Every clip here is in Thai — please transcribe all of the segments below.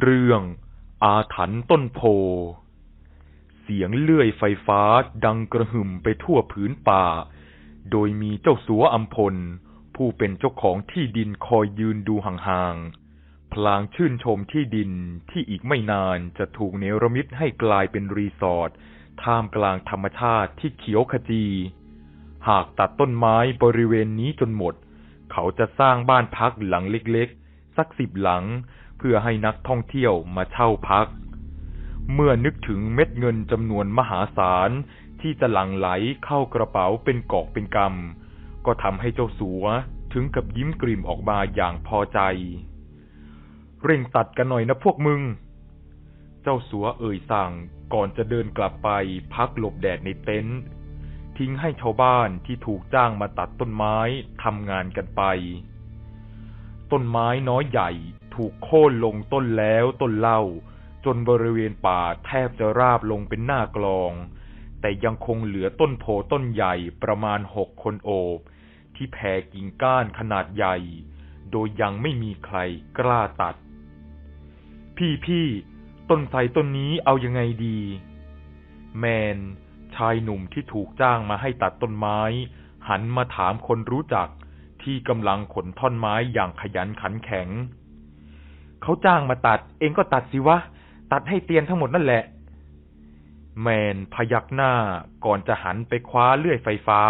เรื่องอาถรรพ์ต้นโพ เสียงเลื่อยไฟฟ้าดังกระหึ่มไปทั่วผืนป่า โดยมีเจ้าสัวอัมพล ผู้เป็นเจ้าของที่ดินคอยยืนดูห่างๆ พลางชื่นชมที่ดินที่อีกไม่นานจะถูกเนรมิตให้กลายเป็นรีสอร์ทท่ามกลางธรรมชาติที่เขียวขจี หากตัดต้นไม้บริเวณนี้จนหมด เขาจะสร้างบ้านพักหลังเล็กๆ สักสิบหลัง พื่อให้นักท่องเที่ยวมาเช่าพัก เมื่อนึกถึงเม็ดเงินจำนวนมหาศาลที่จะหลั่งไหลเข้ากระเป๋าเป็นกอกเป็นกำก็ทำให้เจ้าสัวถึงกับยิ้มกริ่มออกมาอย่างพอใจ เร่งตัดกันหน่อยนะพวกมึง เจ้าสัวเอ่ยสั่งก่อนจะเดินกลับไปพักหลบแดดในเต็นท์ทิ้งให้ชาวบ้านที่ถูกจ้างมาตัดต้นไม้ทำงานกันไป ต้นไม้น้อยใหญ่ ถูกโค่นลงต้นแล้วต้นเล่า จนบริเวณป่าแทบจะราบลงเป็นหน้ากลอง แต่ยังคงเหลือต้นโพต้นใหญ่ประมาณหกคนโอบ ที่แผ่กิ่งก้านขนาดใหญ่ โดยยังไม่มีใครกล้าตัด พี่พี่ต้นไทรต้นนี้เอายังไงดี แมน ชายหนุ่มที่ถูกจ้างมาให้ตัดต้นไม้ หันมาถามคนรู้จักที่กำลังขนท่อนไม้อย่างขยันขันแข็ง เขาจ้างมาตัด เองก็ตัดสิวะ ตัดให้เตียนทั้งหมดนั่นแหละ แมนพยักหน้าก่อนจะหันไปคว้าเลื่อยไฟฟ้า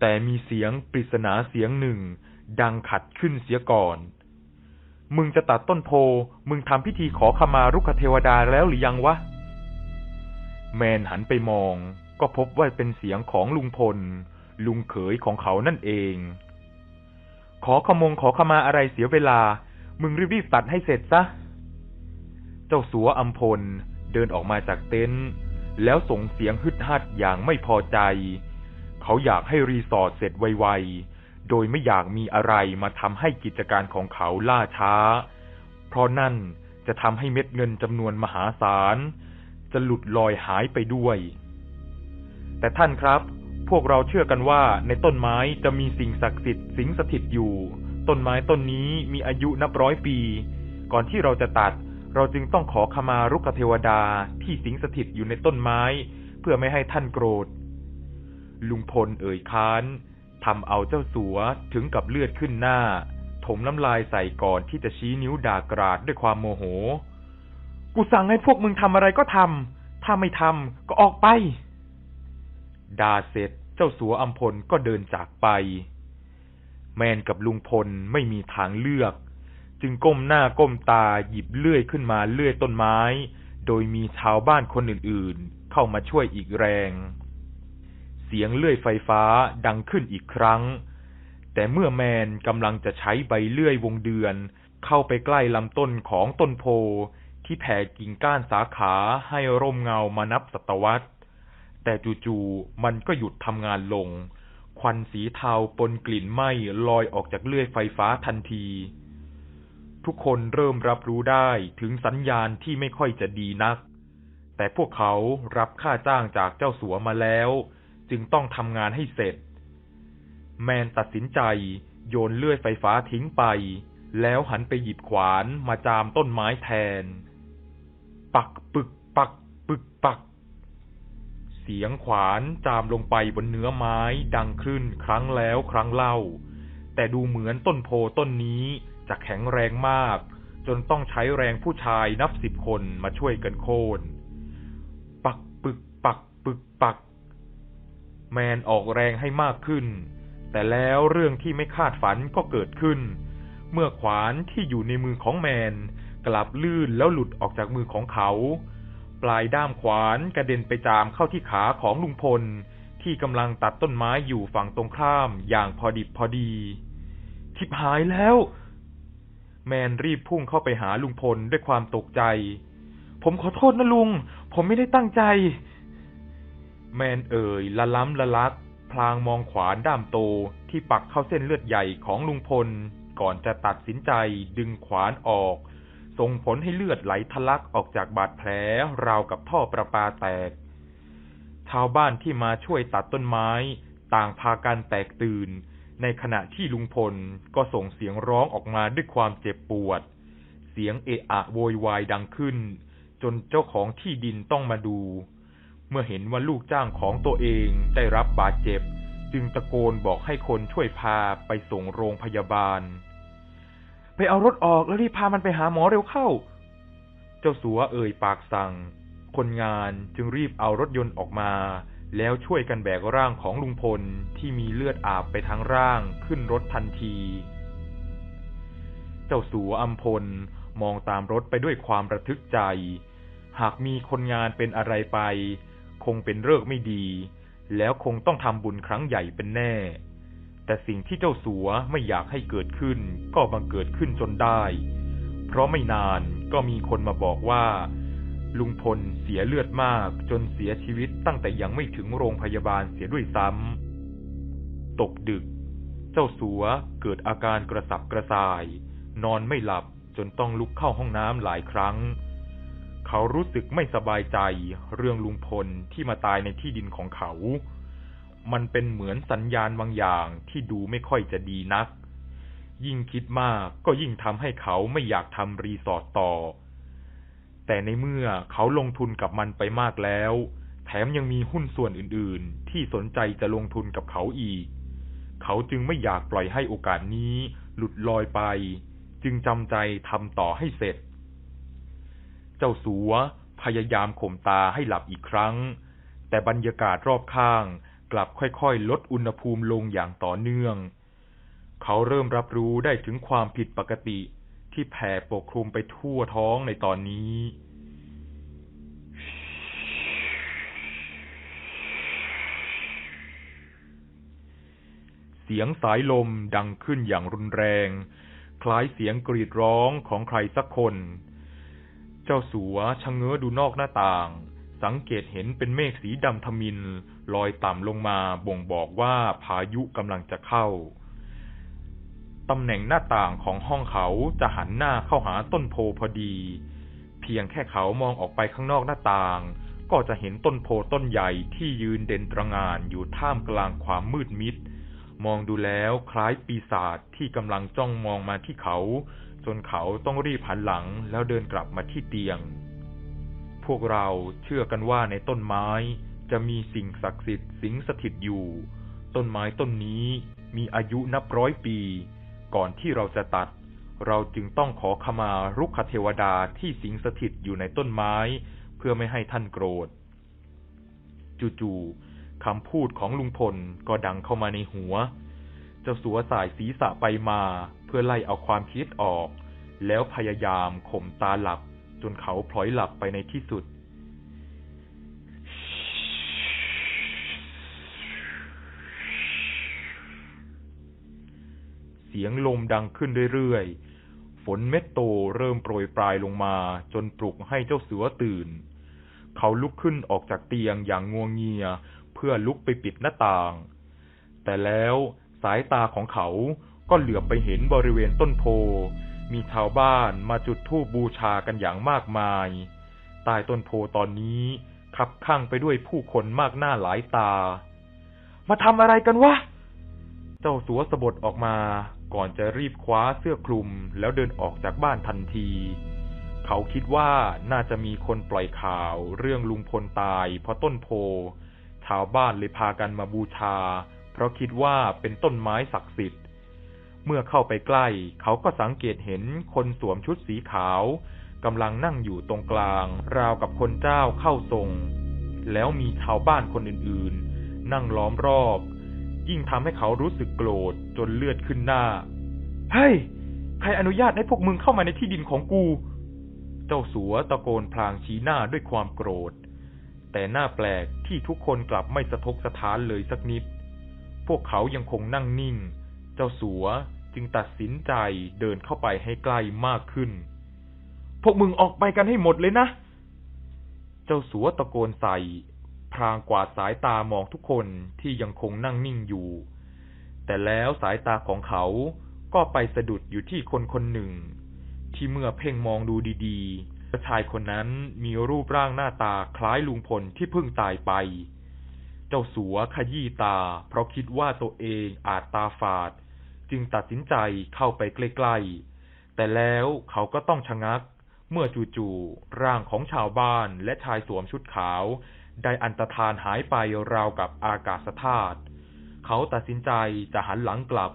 แต่มีเสียงปริศนาเสียงหนึ่ง ดังขัดขึ้นเสียก่อน มึงจะตัดต้นโพ มึงทำพิธีขอขมารุกขเทวดาแล้วหรือยังวะ แมนหันไปมอง ก็พบว่าเป็นเสียงของลุงพล ลุงเขยของเขานั่นเอง ขอขมงขอขมาอะไรเสียเวลา มึงรีบๆตัดให้เสร็จซะ เจ้าสัวอัมพลเดินออกมาจากเต็นท์แล้วส่งเสียงฮึดฮัดอย่างไม่พอใจ เขาอยากให้รีสอร์ทเสร็จไวๆ โดยไม่อยากมีอะไรมาทำให้กิจการของเขาล่าช้า เพราะนั่นจะทำให้เม็ดเงินจำนวนมหาศาล จะหลุดลอยหายไปด้วย แต่ท่านครับ พวกเราเชื่อกันว่าในต้นไม้จะมีสิ่งศักดิ์สิทธิ์สิงสถิตอยู่ ต้นไม้ต้นนี้มีอายุนับร้อยปี ก่อนที่เราจะตัด เราจึงต้องขอขมารุกเทวดาที่สิงสถิตอยู่ในต้นไม้ เพื่อไม่ให้ท่านโกรธ ลุงพลเอ่ยค้านทำเอาเจ้าสัวถึงกับเลือดขึ้นหน้า ถมน้ำลายใส่ก่อนที่จะชี้นิ้วด่ากราดด้วยความโมโห กูสั่งให้พวกมึงทำอะไรก็ทำ ถ้าไม่ทำก็ออกไป ด่าเสร็จเจ้าสัวอัมพลก็เดินจากไป แมนกับลุงพลไม่มีทางเลือก จึงก้มหน้าก้มตาหยิบเลื่อยขึ้นมาเลื่อยต้นไม้ โดยมีชาวบ้านคนอื่นๆ เข้ามาช่วยอีกแรง เสียงเลื่อยไฟฟ้าดังขึ้นอีกครั้ง แต่เมื่อแมนกำลังจะใช้ใบเลื่อยวงเดือน เข้าไปใกล้ลำต้นของต้นโพที่แผ่กิ่งก้านสาขาให้ร่มเงามานับศตวรรษ แต่จู่ๆมันก็หยุดทำงานลง ควันสีเทาปนกลิ่นไหม้ลอยออกจากเลื่อยไฟฟ้าทันที ทุกคนเริ่มรับรู้ได้ถึงสัญญาณที่ไม่ค่อยจะดีนัก แต่พวกเขารับค่าจ้างจากเจ้าสัวมาแล้ว จึงต้องทำงานให้เสร็จ แมนตัดสินใจโยนเลื่อยไฟฟ้าทิ้งไป แล้วหันไปหยิบขวานมาจามต้นไม้แทน ปักปึก เสียงขวานจามลงไปบนเนื้อไม้ดังขึ้นครั้งแล้วครั้งเล่า แต่ดูเหมือนต้นโพต้นนี้จะแข็งแรงมาก จนต้องใช้แรงผู้ชายนับสิบคนมาช่วยกันโค่นปักปึกปักปึกปัก แมนออกแรงให้มากขึ้น แต่แล้วเรื่องที่ไม่คาดฝันก็เกิดขึ้น เมื่อขวานที่อยู่ในมือของแมนกลับลื่นแล้วหลุดออกจากมือของเขา ปลายด้ามขวานกระเด็นไปจามเข้าที่ขาของลุงพล ที่กำลังตัดต้นไม้อยู่ฝั่งตรงข้ามอย่างพอดิบพอดี ชิบหายแล้ว แมนรีบพุ่งเข้าไปหาลุงพลด้วยความตกใจ ผมขอโทษนะลุง ผมไม่ได้ตั้งใจ แมนเอ่ยละล้ำละลัก พลางมองขวานด้ามโตที่ปักเข้าเส้นเลือดใหญ่ของลุงพล ก่อนจะตัดสินใจดึงขวานออก ส่งผลให้เลือดไหลทะลักออกจากบาดแผลราวกับท่อประปาแตก ชาวบ้านที่มาช่วยตัดต้นไม้ ต่างพากันแตกตื่น ในขณะที่ลุงพลก็ส่งเสียงร้องออกมาด้วยความเจ็บปวด เสสียงเอะอะโวยวายดังขึ้น จนเจ้าของที่ดินต้องมาดู เมื่อเห็นว่าลูกจ้างของตัวเองได้รับบาดเจ็บ จึงตะโกนบอกให้คนช่วยพาไปส่งโรงพยาบาล ไปเอารถออกแล้วรีบพามันไปหาหมอเร็วเข้า เจ้าสัวเอ่ยปากสั่ง คนงานจึงรีบเอารถยนต์ออกมา แล้วช่วยกันแบกร่างของลุงพลที่มีเลือดอาบไปทั้งร่างขึ้นรถทันที เจ้าสัวอัมพลมองตามรถไปด้วยความระทึกใจ หากมีคนงานเป็นอะไรไป คงเป็นเลิกไม่ดี แล้วคงต้องทำบุญครั้งใหญ่เป็นแน่ แต่สิ่งที่เจ้าสัวไม่อยากให้เกิดขึ้น ก็บังเกิดขึ้นจนได้ เพราะไม่นานก็มีคนมาบอกว่า ลุงพลเสียเลือดมากจนเสียชีวิตตั้งแต่ยังไม่ถึงโรงพยาบาลเสียด้วยซ้ำตกดึก เจ้าสัวเกิดอาการกระสับกระส่าย นอนไม่หลับจนต้องลุกเข้าห้องน้ำหลายครั้ง เขารู้สึกไม่สบายใจเรื่องลุงพลที่มาตายในที่ดินของเขา มันเป็นเหมือนสัญญาณบางอย่างที่ดูไม่ค่อยจะดีนัก ยิ่งคิดมากก็ยิ่งทำให้เขาไม่อยากทำรีสอร์ทต่อ แต่ในเมื่อเขาลงทุนกับมันไปมากแล้ว แถมยังมีหุ้นส่วนอื่นๆ ที่สนใจจะลงทุนกับเขาอีก เขาจึงไม่อยากปล่อยให้โอกาสนี้หลุดลอยไป จึงจำใจทำต่อให้เสร็จ เจ้าสัวพยายามข่มตาให้หลับอีกครั้ง แต่บรรยากาศรอบข้าง กลับค่อยๆ ลดอุณหภูมิลงอย่างต่อเนื่อง เขาเริ่มรับรู้ได้ถึงความผิดปกติที่แผ่ปกคลุมไปทั่วท้องในตอนนี้ เสียงสายลมดังขึ้นอย่างรุนแรง คล้ายเสียงกรีดร้องของใครสักคน เจ้าสัวชะเง้อดูนอกหน้าต่าง สังเกตเห็นเป็นเมฆสีดำทมิน ลอยต่ำลงมาบ่งบอกว่าพายุกำลังจะเข้า ตำแหน่งหน้าต่างของห้องเขาจะหันหน้าเข้าหาต้นโพพอดี เพียงแค่เขามองออกไปข้างนอกหน้าต่าง ก็จะเห็นต้นโพต้นใหญ่ที่ยืนเด่นตระงานอยู่ท่ามกลางความมืดมิด มองดูแล้วคล้ายปีศาจที่กำลังจ้องมองมาที่เขา จนเขาต้องรีบหันหลังแล้วเดินกลับมาที่เตียง พวกเราเชื่อกันว่าในต้นไม้ จะมีสิ่งศักดิ์สิทธิ์สิงสถิตอยู่ ต้นไม้ต้นนี้มีอายุนับร้อยปี ก่อนที่เราจะตัด เราจึงต้องขอขมารุกขเทวดาที่สิงสถิตอยู่ในต้นไม้ เพื่อไม่ให้ท่านโกรธ จู่ๆคำพูดของลุงพลก็ดังเข้ามาในหัว เจ้าสัวสายศีรษะไปมาเพื่อไล่เอาความคิดออก แล้วพยายามข่มตาหลับจนเขาพลอยหลับไปในที่สุด สียงลมดังขึ้นเรื่อยๆ ฝนเม็ดโตเริ่มโปรยปลายลงมาจนปลุกให้เจ้าเสือตื่น เขาลุกขึ้นออกจากเตียงอย่างงัวงเงียเพื่อลุกไปปิดหน้าต่าง แต่แล้วสายตาของเขาก็เหลือบไปเห็นบริเวณต้นโพ มีชาวบ้านมาจุดธูปบูชากันอย่างมากมาย ใต้ต้นโพตอนนี้คับข้างไปด้วยผู้คนมากหน้าหลายตา มาทำอะไรกันวะ เจ้าสัวสะบดออกมา ก่อนจะรีบคว้าเสื้อคลุมแล้วเดินออกจากบ้านทันที เขาคิดว่าน่าจะมีคนปล่อยข่าวเรื่องลุงพลตายเพราะต้นโพ ชาวบ้านเลยพากันมาบูชา เพราะคิดว่าเป็นต้นไม้ศักดิ์สิทธิ์ เมื่อเข้าไปใกล้ เขาก็สังเกตเห็นคนสวมชุดสีขาวกำลังนั่งอยู่ตรงกลาง ราวกับคนเจ้าเข้าทรง แล้วมีชาวบ้านคนอื่นๆ นั่งล้อมรอบ ยิ่งทำให้เขารู้สึกโกรธจนเลือดขึ้นหน้า เฮ้ย ใครอนุญาตให้พวกมึงเข้ามาในที่ดินของกู เจ้าสัวตะโกนพลางชี้หน้าด้วยความโกรธ แต่หน้าแปลกที่ทุกคนกลับไม่สะทกสะท้านเลยสักนิด พวกเขายังคงนั่งนิ่ง เจ้าสัวจึงตัดสินใจเดินเข้าไปให้ใกล้มากขึ้น พวกมึงออกไปกันให้หมดเลยนะ เจ้าสัวตะโกนใส่ พรางกวาดสายตามองทุกคนที่ยังคงนั่งนิ่งอยู่ แต่แล้วสายตาของเขาก็ไปสะดุดอยู่ที่คนคนหนึ่ง ที่เมื่อเพ่งมองดูดีๆชายคนนั้นมีรูปร่างหน้าตาคล้ายลุงพลที่เพิ่งตายไป เจ้าสัวขยี้ตา เพราะคิดว่าตัวเองอาจตาฝาด จึงตัดสินใจเข้าไปใกล้ๆ แต่แล้วเขาก็ต้องชะงัก เมื่อจู่ๆร่างของชาวบ้านและชายสวมชุดขาว ได้อันตรธานหายไปราวกับอากาศธาตุเขาตัดสินใจจะหันหลังกลับ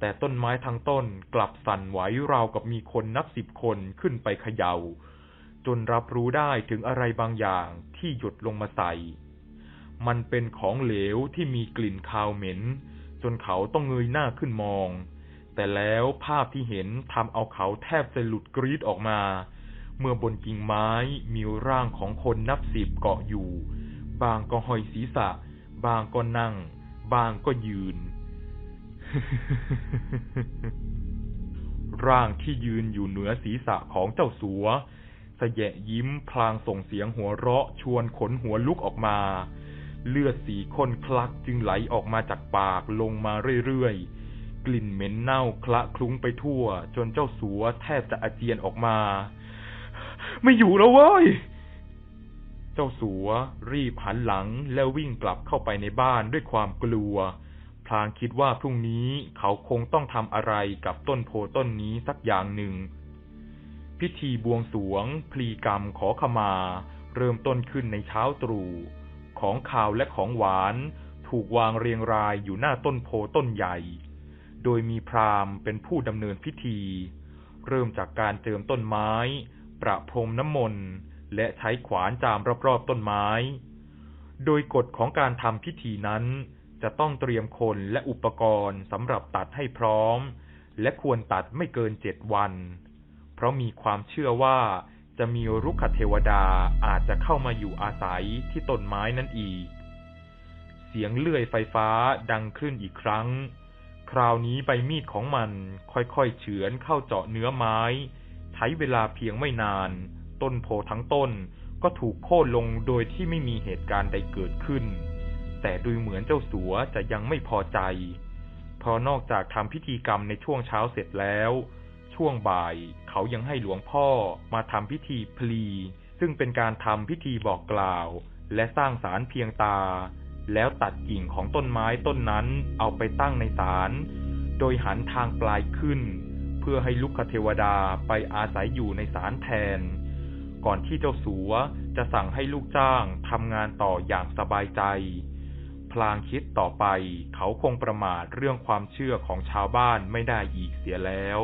แต่ต้นไม้ทั้งต้นกลับสั่นไหวราวกับมีคนนับสิบคนขึ้นไปเขยา่า จนรับรู้ได้ถึงอะไรบางอย่างที่หยดลงมาใส่ มันเป็นของเหลวที่มีกลิ่นคาวเหม็น จนเขาต้องเงยหน้าขึ้นมอง แต่แล้วภาพที่เห็นทำเอาเขาแทบจะหลุดกรีดออกมา เมื่อบนกิ่งไม้มีร่างของคนนับสิบเกาะอยู่ บางก็ห้อยศีรษะ บางก็นั่ง บางก็ยืน ร่างที่ยืนอยู่เหนือศีรษะของเจ้าสัวสแยะยิ้มพลางส่งเสียงหัวเราะชวนขนหัวลุกออกมา เลือดสีข้นคลักจึงไหลออกมาจากปากลงมาเรื่อยๆ กลิ่นเหม็นเน่าคละคลุ้งไปทั่ว จนเจ้าสัวแทบจะอาเจียนออกมา ไม่อยู่แล้วเว้ย เจ้าสัวรีบหันหลังแล้ววิ่งกลับเข้าไปในบ้านด้วยความกลัว พลางคิดว่าพรุ่งนี้เขาคงต้องทำอะไรกับต้นโพต้นนี้สักอย่างหนึ่ง พิธีบวงสวง พลีกรรมขอขมา เริ่มต้นขึ้นในเช้าตรู่ของข่าวและของหวานถูกวางเรียงรายอยู่หน้าต้นโพต้นใหญ่ โดยมีพราหมณ์เป็นผู้ดำเนินพิธี เริ่มจากการเจิมต้นไม้ ประพรมน้ำมนต์ และใช้ขวานจามรอบๆต้นไม้ โดยกฎของการทำพิธีนั้น จะต้องเตรียมคนและอุปกรณ์สำหรับตัดให้พร้อม และควรตัดไม่เกินเจ็ดวัน เพราะมีความเชื่อว่าจะมีรุกขเทวดาอาจจะเข้ามาอยู่อาศัยที่ต้นไม้นั่นอีก เสียงเลื่อยไฟฟ้าดังขึ้นอีกครั้ง คราวนี้ใบมีดของมันค่อยๆเฉือนเข้าเจาะเนื้อไม้ ใช้เวลาเพียงไม่นาน ต้นโพทั้งต้น ก็ถูกโค่นลงโดยที่ไม่มีเหตุการณ์ใดเกิดขึ้น แต่ดูเหมือนเจ้าสัวจะยังไม่พอใจเพราะนอกจากทำพิธีกรรมในช่วงเช้าเสร็จแล้ว ช่วงบ่ายเขายังให้หลวงพ่อมาทำพิธีพลี ซึ่งเป็นการทำพิธีบอกกล่าว และสร้างสารเพียงตา แล้วตัดกิ่งของต้นไม้ต้นนั้นเอาไปตั้งในศาลโดยหันทางปลายขึ้น เพื่อให้ลุกขเทวดาไปอาศัยอยู่ในศาลแทน ก่อนที่เจ้าสัวจะสั่งให้ลูกจ้างทำงานต่ออย่างสบายใจ พลางคิดต่อไปเขาคงประมาทเรื่องความเชื่อของชาวบ้านไม่ได้อีกเสียแล้ว